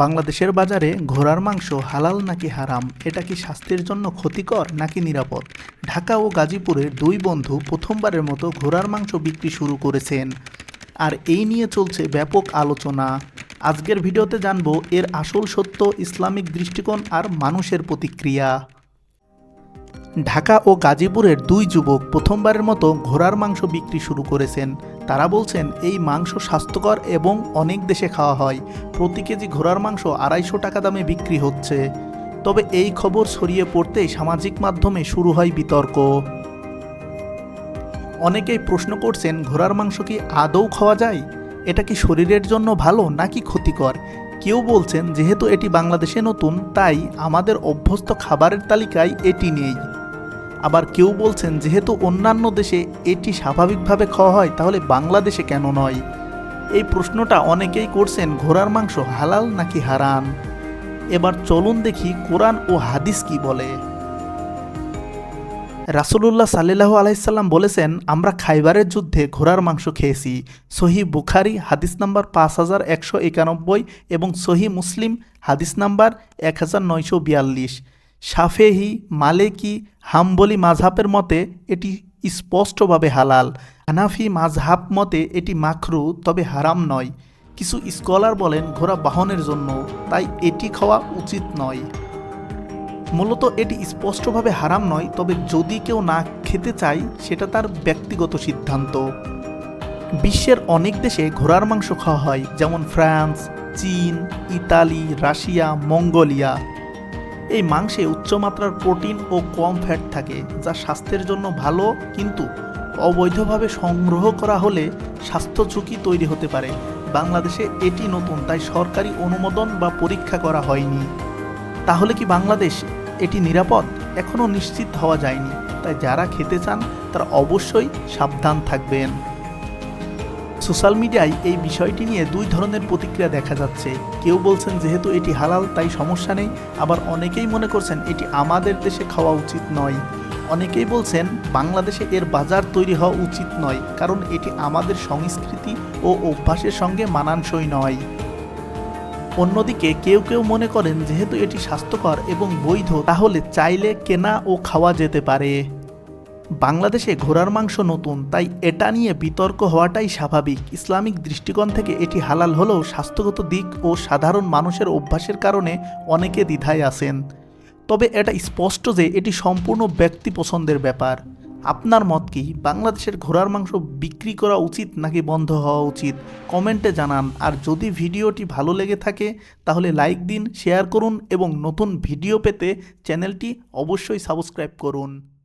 বাংলাদেশের বাজারে ঘোড়ার মাংস হালাল নাকি হারাম, এটা কি স্বাস্থ্যের জন্য ক্ষতিকর নাকি নিরাপদ? ঢাকা ও গাজীপুরের দুই বন্ধু প্রথমবারের মতো ঘোড়ার মাংস বিক্রি শুরু করেছেন। আর এই নিয়ে চলছে ব্যাপক আলোচনা। আজকের ভিডিওতে জানব এর আসল সত্য, ইসলামিক দৃষ্টিকোণ আর মানুষের প্রতিক্রিয়া। ঢাকা ও গাজীপুরের দুই যুবক প্রথমবারের মতো ঘোড়ার মাংস বিক্রি শুরু করেছেন। তারা বলছেন, এই মাংস স্বাস্থ্যকর এবং অনেক দেশে খাওয়া হয়। প্রতি কেজি ঘোড়ার মাংস আড়াইশো টাকা দামে বিক্রি হচ্ছে। তবে এই খবর ছড়িয়ে পড়তেই সামাজিক মাধ্যমে শুরু হয় বিতর্ক। অনেকেই প্রশ্ন করছেন, ঘোড়ার মাংস কি আদৌ খাওয়া যায়? এটা কি শরীরের জন্য ভালো নাকি ক্ষতিকর? কেউ বলছেন, যেহেতু এটি বাংলাদেশে নতুন, তাই আমাদের অভ্যস্ত খাবারের তালিকায় এটি নেই। আবার কেউ বলছেন, যেহেতু অন্যান্য দেশে এটি স্বাভাবিকভাবে খাওয়া হয়, তাহলে বাংলাদেশে কেন নয়? এই প্রশ্নটা অনেকেই করছেন, ঘোড়ার মাংস হালাল নাকি হারাম? এবার চলুন দেখি কোরআন ও হাদিস কি বলে। রাসুলুল্লাহ সাল্লাহ আলাইসাল্লাম বলেছেন, আমরা খাইবারের যুদ্ধে ঘোড়ার মাংস খেয়েছি। সহি বুখারি, হাদিস নাম্বার পাঁচ হাজার একশো একানব্বই এবং সহি মুসলিম, হাদিস নাম্বার এক হাজার নয়শো বিয়াল্লিশ। সাফেহি মালেকি, হাম্বলি মাঝহাবের মতে এটি স্পষ্টভাবে হালাল। হানাফি মাঝহাব মতে এটি মাখরু তবে হারাম নয়। কিছু স্কলার বলেন, ঘোড়া বাহনের জন্য, তাই এটি খাওয়া উচিত নয়। মূলত এটি স্পষ্টভাবে হারাম নয়, তবে যদি কেউ না খেতে চায়, সেটা তার ব্যক্তিগত সিদ্ধান্ত। বিশ্বের অনেক দেশে ঘোড়ার মাংস খাওয়া হয়, যেমন ফ্রান্স, চীন, ইতালি, রাশিয়া, মঙ্গোলিয়া। এই মাংসে উচ্চমাত্রার প্রোটিন ও কম ফ্যাট থাকে, যা স্বাস্থ্যের জন্য ভালো কিন্তু অবৈধভাবে সংগ্রহ করা হলে স্বাস্থ্য ঝুঁকি তৈরি হতে পারে। বাংলাদেশে এটি নতুন, তাই সরকারি অনুমোদন বা পরীক্ষা করা হয়নি। তাহলে কি বাংলাদেশ এটি নিরাপদ? এখনও নিশ্চিত হওয়া যায়নি, তাই যারা খেতে চান তারা অবশ্যই সাবধান থাকবেন। সোশ্যাল মিডিয়ায় এই বিষয়টি নিয়ে দুই ধরনের প্রতিক্রিয়া দেখা যাচ্ছে। কেউ বলছেন, যেহেতু এটি হালাল, তাই সমস্যা নেই। আবার অনেকেই মনে করছেন, এটি আমাদের দেশে খাওয়া উচিত নয়। অনেকেই বলছেন, বাংলাদেশে এর বাজার তৈরি হওয়া উচিত নয়, কারণ এটি আমাদের সংস্কৃতি ও অভ্যাসের সঙ্গে মানানসই নয়। অন্যদিকে কেউ কেউ মনে করেন, যেহেতু এটি স্বাস্থ্যকর এবং বৈধ, তাহলে চাইলে কেনা ও খাওয়া যেতে পারে। বাংলাদেশে ঘোড়ার মাংস নতুন, তাই এটা নিয়ে বিতর্ক হওয়াটাই স্বাভাবিক। ইসলামিক দৃষ্টিকোণ থেকে এটি হালাল হলেও স্বাস্থ্যগত দিক ও সাধারণ মানুষের অভ্যাসের কারণে অনেকে দ্বিধায় আসেন তবে এটা স্পষ্ট যে এটি সম্পূর্ণ ব্যক্তি পছন্দের ব্যাপার। আপনার মত কি? বাংলাদেশের ঘোড়ার মাংস বিক্রি করা উচিত নাকি বন্ধ হওয়া উচিত? কমেন্টে জানান। আর যদি ভিডিওটি ভালো লেগে থাকে, তাহলে লাইক দিন, শেয়ার করুন এবং নতুন ভিডিও পেতে চ্যানেলটি অবশ্যই সাবস্ক্রাইব করুন।